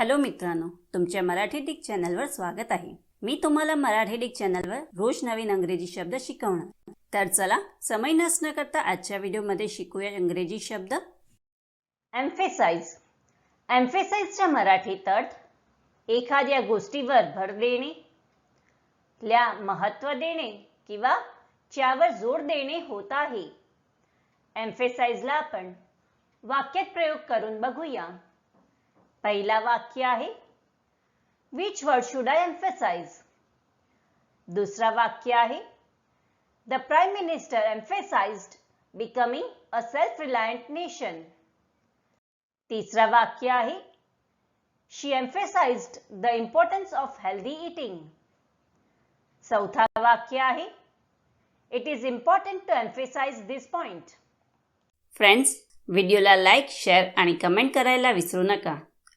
Hello मित्रांनो तुमच्या Marathi Dick चॅनलवर स्वागत आहे. मी तुम्हाला मराठी डिक चॅनलवर रोज नवीन अंग्रेजी शब्द शिकवणार. तर चला समय नसणं करता आजच्या व्हिडिओमध्ये शिकूया इंग्रजी शब्द. एम्फेसाइज एम्फेसाइजच्या मराठीत अर्थ एखाद्या गोष्टीवर भर देणे ल्या महत्त्व देणे किंवा त्यावर जोर देणे होत आहे. एम्फेसाइजला आपण वाक्यात प्रयोग करून बघूया. पहिला वाक्य आहे which word should I emphasise दुसरा वाक्य आहे the prime minister emphasised becoming a self reliant nation तिसरा वाक्य आहे she emphasised the importance of healthy eating चौथा वाक्य आहे it is important to emphasise this point friends व्हिडिओला लाईक शेअर आणि कमेंट करायला विसरू नका.